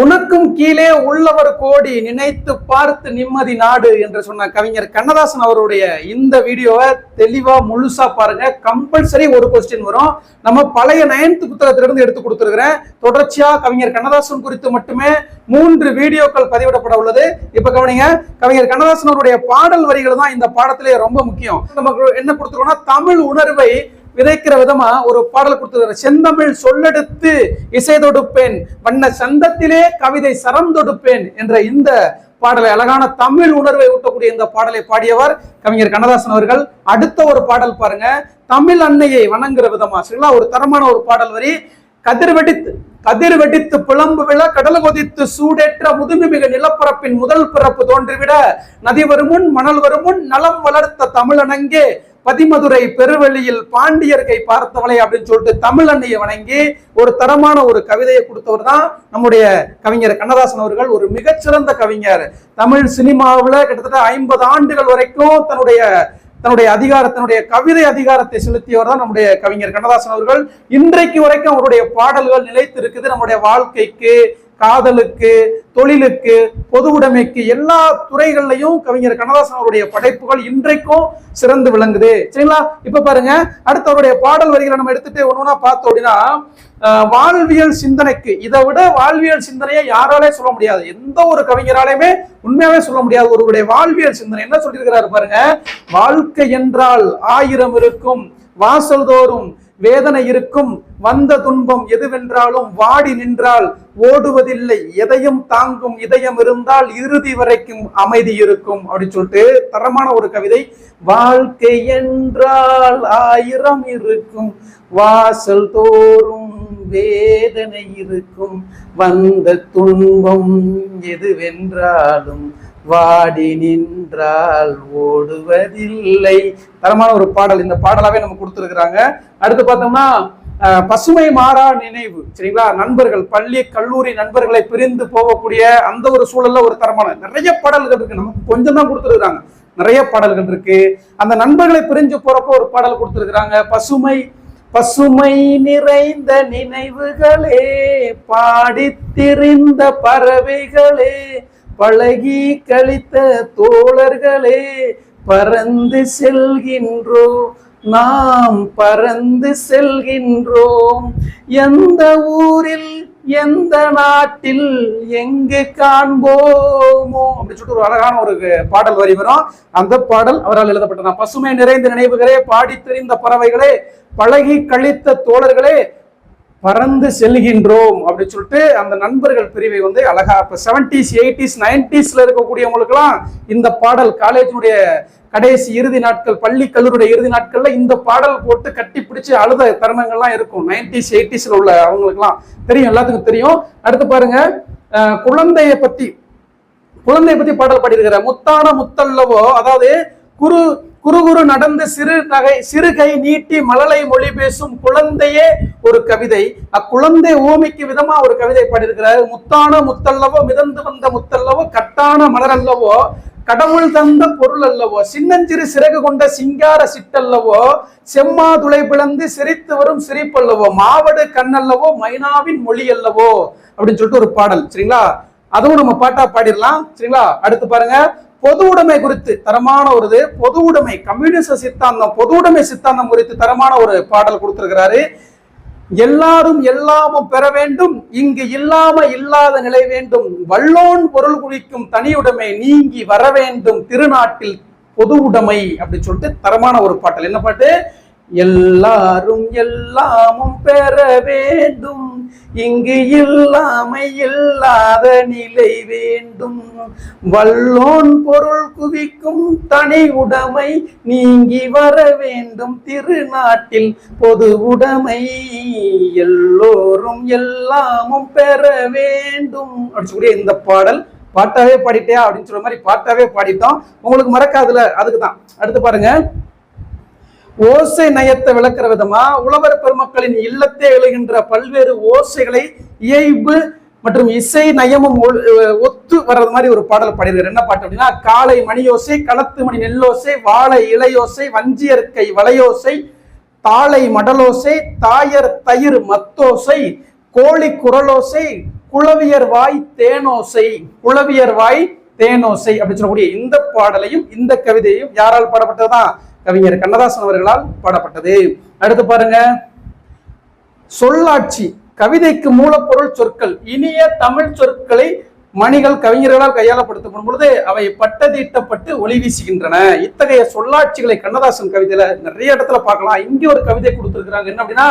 உனக்கும் கீழே உள்ளவர் கோடி நினைத்து பார்த்து நிம்மதி நாடு என்று சொன்ன கவிஞர் கண்ணதாசன் அவருடைய இந்த வீடியோவை தெளிவா முழுசா பாருங்க. கம்பல்சரி ஒரு கொஸ்டின் வரும். நம்ம பழைய நயன்த்து புத்தகத்திலிருந்து எடுத்து கொடுத்துருக்கிறேன். தொடர்ச்சியா கவிஞர் கண்ணதாசன் குறித்து மட்டுமே மூன்று வீடியோக்கள் பதிவிடப்பட உள்ளது. இப்ப கவனிங்க கவிஞர் கண்ணதாசன் அவருடைய பாடல் வரிகள் தான் இந்த பாடத்திலே ரொம்ப முக்கியம். நமக்கு என்ன கொடுத்துருக்கோம்னா தமிழ் உணர்வை விதைக்கிற விதமா ஒரு பாடல் கொடுத்துருக்காரு. செந்தமிழ் சொல்லெடுத்து இசை தொடுப்பேன் வண்ண சந்தத்திலே கவிதை சரம் தொடுப்பேன் என்ற இந்த பாடலை அழகான தமிழ் உணர்வை ஊட்டக்கூடிய இந்த பாடலை பாடியவர் கவிஞர் கண்ணதாசன் அவர்கள். அடுத்த ஒரு பாடல் பாருங்க. தமிழ் அன்னையை வணங்குற விதமா. சரிங்களா? ஒரு தரமான ஒரு பாடல் வரி. கதிர் வெடித்து கதிர் வெடித்து புலம்பு விழ கடல் கொதித்து சூடேற்ற முதுமை மிக நிலப்பரப்பின் முதல் பிறப்பு தோன்றிவிட நதி வருமுன் மணல் வருமுன் நலம் வளர்த்த தமிழனங்கே பதிமதுரை பெருவெளியில் பாண்டியர் கை பார்த்தவளை அப்படின்னு சொல்லிட்டு தமிழ் அன்னையை வணங்கி ஒரு தரமான ஒரு கவிதையை கொடுத்தவர் தான் நம்முடைய கவிஞர் கண்ணதாசன் அவர்கள். ஒரு மிகச்சிறந்த கவிஞர். தமிழ் சினிமாவில் கிட்டத்தட்ட ஐம்பது ஆண்டுகள் வரைக்கும் தன்னுடைய தன்னுடைய அதிகாரத்தினுடைய கவிதை அதிகாரத்தை செலுத்தியவர் தான் நம்முடைய கவிஞர் கண்ணதாசன் அவர்கள். இன்றைக்கு வரைக்கும் அவருடைய பாடல்கள் நிலைத்து இருக்குது நம்முடைய வாழ்க்கைக்கு காதலுக்கு தொழிலுக்கு பொது உடைமைக்கு எல்லா துறைகள்லையும் கவிஞர் கண்ணதாசன் அவருடைய படைப்புகள் இன்றைக்கும் சிறந்து விளங்குது. சரிங்களா? இப்ப பாருங்க அடுத்து அவருடைய பாடல் வரிகளை நம்ம எடுத்துட்டு ஒண்ணுனா பார்த்தோம் அப்படின்னா வாழ்வியல் சிந்தனைக்கு. இதை விட வாழ்வியல் சிந்தனையை யாராலே சொல்ல முடியாது. எந்த ஒரு கவிஞராலையுமே உண்மையாவே சொல்ல முடியாது. ஒருவருடைய வாழ்வியல் சிந்தனை. என்ன சொல்லியிருக்கிறாரு பாருங்க? வாழ்க்கை என்றால் ஆயிரம் இருக்கும் வாசல் தோறும் வேதனை இருக்கும். வந்த துன்பம் எதுவென்றாலும் வாடி நின்றால் ஓடுவதில்லை. எதையும் தாங்கும் இதயம் இருந்தால் இறுதி வரைக்கும் அமைதி இருக்கும். அப்படின்னு சொல்லிட்டு தரமான ஒரு கவிதை. வாழ்க்கை என்றால் ஆயிரம் இருக்கும். வாசல் தோறும் வேதனை இருக்கும். வந்த துன்பம் எதுவென்றாலும் வாடி நின்றால் ஓடுவதில்லை. தரமான ஒரு பாடல். இந்த பாடலாவே நம்ம கொடுத்துருக்குறாங்க. அடுத்து பார்த்தோம்னா பசுமை மாறா நினைவு. சரிங்களா? நண்பர்கள் பள்ளி கல்லூரி நண்பர்களை பிரிந்து போகக்கூடிய அந்த ஒரு சூழல்ல ஒரு தரமான நிறைய பாடல்கள் இருக்கு. நமக்கு கொஞ்சம் தான் கொடுத்துருக்காங்க நிறைய பாடல்கள் இருக்கு. அந்த நண்பர்களை பிரிஞ்சு போறப்போ ஒரு பாடல் கொடுத்துருக்குறாங்க. பசுமை பசுமை நிறைந்த நினைவுகளே பாடித்திருந்த பறவைகளே பழகி கழித்த தோழர்களே பறந்து செல்கின்றோம் நாம் பறந்து செல்கின்றோம் எந்த ஊரில் எந்த நாட்டில் எங்கு காண்போமோ? அப்படின்னு சொல்லிட்டு ஒரு அழகான ஒரு பாடல் வரி வரும். அந்த பாடல் அவரால் எழுதப்பட்டதான் பசுமை நிறைந்த நினைவுகளே பாடி தெரிந்த பறவைகளே பழகி கழித்த தோழர்களே பறந்து செல்கின்றோம் அப்படின்னு சொல்லிட்டு அந்த நண்பர்கள் பிரிவை வந்து அழகா இப்ப செவன்டிஸ் எயிட்டிஸ் நைன்டிஸ்ல இருக்கக்கூடியவங்களுக்குலாம் இந்த பாடல் காலேஜினுடைய கடைசி இறுதி நாட்கள் பள்ளி கல்லூரியுடைய இறுதி நாட்கள்ல இந்த பாடல் போட்டு கட்டி பிடிச்சு அழுத தருணங்கள்லாம் இருக்கும். நைன்டிஸ் எயிட்டிஸ்ல உள்ள அவங்களுக்குலாம் தெரியும் எல்லாத்துக்கும் தெரியும். அடுத்து பாருங்க குழந்தைய பத்தி குழந்தையை பத்தி பாடல் பாடியிருக்கிற முத்தான முத்தல்லவோ அதாவது குரு குரு குரு நடந்து சிறு நகை சிறுகை நீட்டி மழலை மொழி பேசும் குழந்தையே ஒரு கவிதை. அக்குழந்தை ஓமைக்கு விதமா ஒரு கவிதை பாடியிருக்கிறார். முத்தான முத்தல்லவோ மிதந்து வந்த முத்தல்லவோ கட்டான மலர் அல்லவோ கடவுள் தந்த பொருள் அல்லவோ சின்னஞ்சிறு சிறகு கொண்ட சிங்கார சிட்டல்லவோ செம்மா துளை பிளந்து சிரித்து வரும் சிரிப்பல்லவோ மாவடு கண்ணல்லவோ மைனாவின் மொழி அல்லவோ அப்படின்னு சொல்லிட்டு ஒரு பாடல். சரிங்களா? அதுவும் நம்ம பாட்டா பாடிடலாம். சரிங்களா? அடுத்து பாருங்க. பொது உடைமை குறித்து தரமான ஒரு இது பொது உடைமை கம்யூனிச சித்தாந்தம் பொது உடைமை சித்தாந்தம் குறித்து தரமான ஒரு பாடல் கொடுத்திருக்கிறாரு. எல்லாரும் எல்லாமும் பெற வேண்டும் இங்கு இல்லாம இல்லாத நிலை வேண்டும். வல்லோன் பொருள் குவிக்கும் தனியுடைமை நீங்கி வர வேண்டும். திருநாட்டில் பொது உடைமை அப்படின்னு சொல்லிட்டு தரமான ஒரு பாட்டல் என்ன பாட்டு? எல்லாரும் எல்லாமும் பெற வேண்டும். இங்கு இல்லாமை இல்லாத நிலை வேண்டும். வல்லோன் பொருள் குவிக்கும் தனி உடைமை நீங்கி வர வேண்டும். திருநாட்டில் பொது உடைமை எல்லோரும் எல்லாமும் பெற வேண்டும். அப்படின்னு இந்த பாடல். பாட்டாவே பாடிட்டே அப்படின்னு சொல்ற மாதிரி பாட்டாவே பாடிட்டோம். உங்களுக்கு மறக்காதுல. அதுக்கு தான் அடுத்து பாருங்க. ஓசை நயத்தை விளக்குற விதமா உழவர் பெருமக்களின் இல்லத்தே எழுகின்ற பல்வேறு ஓசைகளை இயைபு மற்றும் இசை நயமும் ஒ- ஒத்து வர்றது மாதிரி ஒரு பாடல் பாடியிருக்காரு. என்ன பாட்டு அப்படின்னா காலை மணியோசை களத்து மணி நெல்லோசை வாழை இளையோசை வஞ்சியற்கை வளையோசை தாளை மடலோசை தாயர் தயிர் மத்தோசை கோழி குரலோசை குளவியர் வாய் தேனோசை குளவியர் வாய் தேனோசை அப்படின்னு சொல்லக்கூடிய இந்த பாடலையும் இந்த கவிதையும் யாரால் பாடப்பட்டதுதான் கவிஞர் கண்ணதாசன் அவர்களால் பாடப்பட்டது. அடுத்து பாருங்க. சொல்லாட்சி கவிதைக்கு மூலப்பொருள் சொற்கள் இனிய தமிழ் சொற்களை மணிகள் கவிஞர்களால் கையாளப்படுத்தப்படும் பொழுது அவை பட்டதீட்டப்பட்டு ஒளி வீசுகின்றன. இத்தகைய சொல்லாட்சிகளை கண்ணதாசன் கவிதையில நிறைய இடத்துல பார்க்கலாம். இங்கே ஒரு கவிதை கொடுத்துருக்குறாங்க. என்ன அப்படின்னா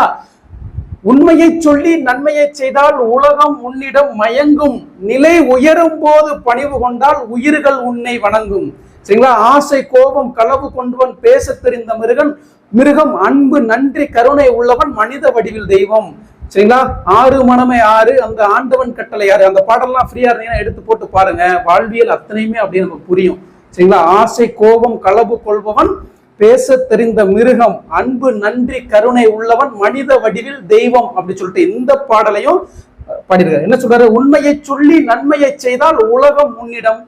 உண்மையை சொல்லி நன்மையை செய்தால் உலகம் உன்னிடம் மயங்கும். நிலை உயரும் போது பணிவு கொண்டால் உயிர்கள் உன்னை வணங்கும். சரிங்களா? ஆசை கோபம் களவு கொண்டவன் பேச தெரிந்த மிருகன் மிருகம் அன்பு நன்றி கருணை உள்ளவன் மனித வடிவில் தெய்வம். சரிங்களா? ஆறு மனமே ஆறு அந்த ஆண்டவன் கட்டளை யாரு? அந்த பாடல்லாம் ஃப்ரீயா இருந்தீங்கன்னா எடுத்து போட்டு பாருங்க. வாழ்வியல் அத்தனையுமே அப்படின்னு நமக்கு புரியும். சரிங்களா? ஆசை கோபம் களவு கொள்பவன் பேச தெரிந்த மிருகம் அன்பு நன்றி கருணை உள்ளவன் மனித வடிவில் தெய்வம் அப்படி சொல்லிட்டு இந்த பாடலையும் பாடியிருக்காரு. என்ன சொல்றாரு? உண்மையை சொல்லி நன்மையை செய்தால் உலகம் உன்னிடம்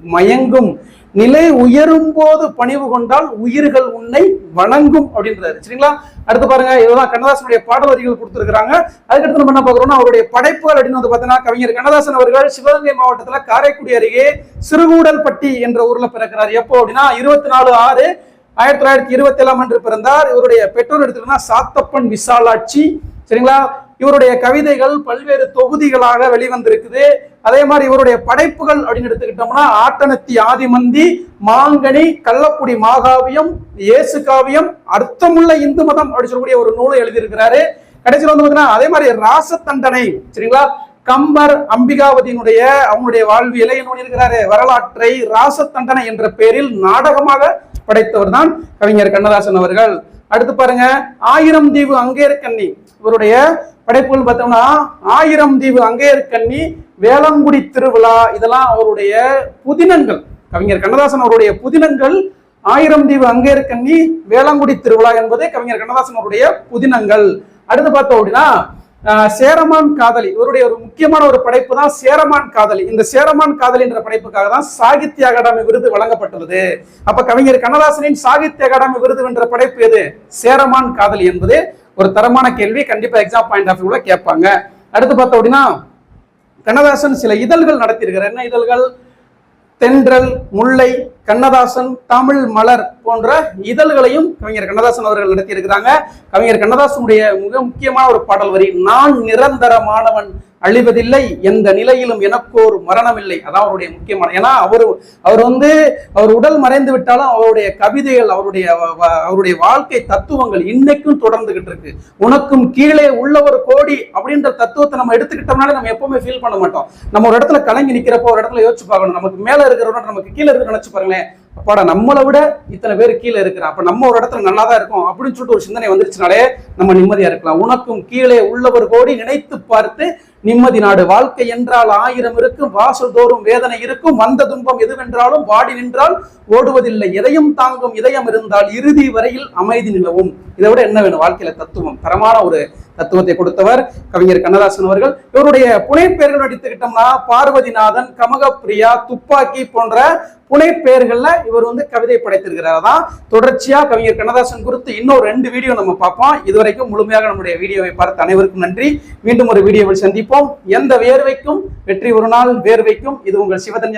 மயங்கும். நிலை உயரும் போது பணிவு கொண்டால் உயிர்கள் உன்னை வணங்கும் அப்படின்றாரு. சரிங்களா? அடுத்து பாருங்க இதுதான் கண்ணதாசனுடைய பாடல் வரிகள் கொடுத்துருக்காங்க அதுக்கடுத்து நம்ம என்ன பார்க்குறோம்னா அவருடைய படைப்புகள் அப்படின்னு வந்து பார்த்தீங்கன்னா கவிஞர் கண்ணதாசன் அவர்கள் சிவகங்கை மாவட்டத்துல காரைக்குடி அருகே சிறுகூடல்பட்டி என்ற ஊர்ல பிறக்கிறார். எப்போ அப்படின்னா இருபத்தி நாலு ஆறு ஆயிரத்தி தொள்ளாயிரத்தி இருபத்தி ஏழாம் அன்று பிறந்தார். இவருடைய பெற்றோர் எடுத்துக்கிட்டா சாத்தப்பன் விசாலாட்சி. சரிங்களா? இவருடைய கவிதைகள் பல்வேறு தொகுதிகளாக வெளிவந்திருக்குது. அதே மாதிரி இவருடைய படைப்புகள் அப்படின்னு எடுத்துக்கிட்டோம்னா ஆட்டனத்தி ஆதிமந்தி மாங்கனி கள்ளக்குடி மாகாவியம் இயேசு காவியம் அர்த்தமுள்ள இந்து மதம் அப்படின்னு சொல்லக்கூடிய ஒரு நூலை எழுதியிருக்கிறாரு. கடைசியில் வந்து பார்த்தீங்கன்னா அதே மாதிரி ராசத்தண்டனை சரிங்களா? கம்பர் அம்பிகாவதியினுடைய அவங்களுடைய வாழ்வியலை என்ன பண்ணியிருக்கிறாரு? வரலாற்றை ராசத்தண்டனை என்ற பெயரில் நாடகமாக படைத்தவர் தான் கவிஞர் கண்ணதாசன் அவர்கள். அடுத்து பாருங்க ஆயிரம் தீவு அங்கேற்கண்ணி இவருடைய படைப்புகள் பார்த்தோம்னா ஆயிரம் தீவு அங்கேற்கண்ணி வேளங்குடி திருவிழா இதெல்லாம் அவருடைய புதினங்கள். கவிஞர் கண்ணதாசன் அவருடைய புதினங்கள் ஆயிரம் தீவு அங்கேற்கண்ணி வேளங்குடி திருவிழா என்பது கவிஞர் கண்ணதாசன் அவருடைய புதினங்கள். அடுத்து பார்த்தோம் அப்படின்னா ஆஹ், சேரமான் காதலி. இவருடைய ஒரு முக்கியமான ஒரு படைப்பு தான் சேரமான் காதலி. இந்த சேரமான் காதலி என்ற படைப்புக்காக தான் சாகித்ய அகாடமி விருது வழங்கப்பட்டுள்ளது. அப்ப கவிஞர் கண்ணதாசனின் சாகித்ய அகாடமி விருது என்ற படைப்பு எது? சேரமான் காதலி என்பது ஒரு தரமான கேள்வி கண்டிப்பா எக்ஸாம் பாயிண்ட் ஆஃப் வியூல கேட்பாங்க. அடுத்து பார்த்தோம் அப்படின்னா கண்ணதாசன் சில இதழ்கள் நடத்தியிருக்கிறார். என்ன இதழ்கள்? தென்றல் முல்லை கண்ணதாசன் தமிழ் மலர் போன்ற இதழ்களையும் கவிஞர் கண்ணதாசன் அவர்கள் நடத்தியிருக்கிறாங்க. கவிஞர் கண்ணதாசனுடைய மிக முக்கியமான ஒரு பாடல் வரி நான் நிரந்தரமானவன் அழிவதில்லை எந்த நிலையிலும் எனக்கோர் மரணமில்லை. அதான் அவருடைய முக்கியமான ஏன்னா அவர் அவர் வந்து அவர் உடல் மறைந்து விட்டாலும் அவருடைய கவிதைகள் அவருடைய அவருடைய வாழ்க்கை தத்துவங்கள் இன்னைக்கும் தொடர்ந்துகிட்டு இருக்கு. உனக்கும் கீழே உள்ள ஒரு கோடி அப்படின்ற தத்துவத்தை நம்ம எடுத்துக்கிட்டோம்னாலே நம்ம எப்பவுமே ஃபீல் பண்ண மாட்டோம். நம்ம ஒரு இடத்துல கலங்கி நிக்கிறப்போ ஒரு இடத்துல யோசிச்சு பார்க்கணும். நமக்கு மேல இருக்கிறவன நமக்கு கீழே இருக்கிற நினைச்சு பாருங்களேன். இருக்கோமே அப்பாடா நம்மளை விட இத்தனை பேர் கீழே இருக்கிற அப்ப நம்ம ஒரு இடத்துல நல்லா தான் இருக்கும் அப்படின்னு சொல்லிட்டு ஒரு சிந்தனை வந்துருச்சுனாலே நம்ம நிம்மதியா இருக்கலாம். உனக்கும் கீழே உள்ளவர் கோடி நினைத்து பார்த்து நிம்மதி நாடு. வாழ்க்கை என்றால் ஆயிரம் இருக்கும் வாசல் தோறும் வேதனை இருக்கும். வந்த துன்பம் எதுவென்றாலும் வாடி நின்றால் ஓடுவதில்லை. எதையும் தாங்கும் இதயம் இருந்தால் இறுதி வரையில் அமைதி நிலவும். இதை விட என்ன வேணும்? வாழ்க்கையில தத்துவம். தரமான ஒரு தத்துவத்தை கொடுத்தவர் கவிஞர் கண்ணதாசன் அவர்கள். இவருடைய புனைப்பெயர்கள் எடுத்துக்கிட்டோம்னா பார்வதிநாதன் கமகப்பிரியா துப்பாக்கி போன்ற புனை பெயர்களில் இவர் வந்து கவிதை படைத்திருக்கிறார்? தான் தொடர்ச்சியா கவிஞர் கண்ணதாசன் குறித்து இன்னும் ரெண்டு வீடியோ நம்ம பார்ப்போம். இதுவரைக்கும் முழுமையாக நம்முடைய வீடியோவை பார்த்த அனைவருக்கும் நன்றி. மீண்டும் ஒரு வீடியோவில் சந்திப்போம். எந்த வேர்வைக்கும் வெற்றி ஒரு நாள் வேர்வைக்கும். இது உங்கள் சிவதன்யா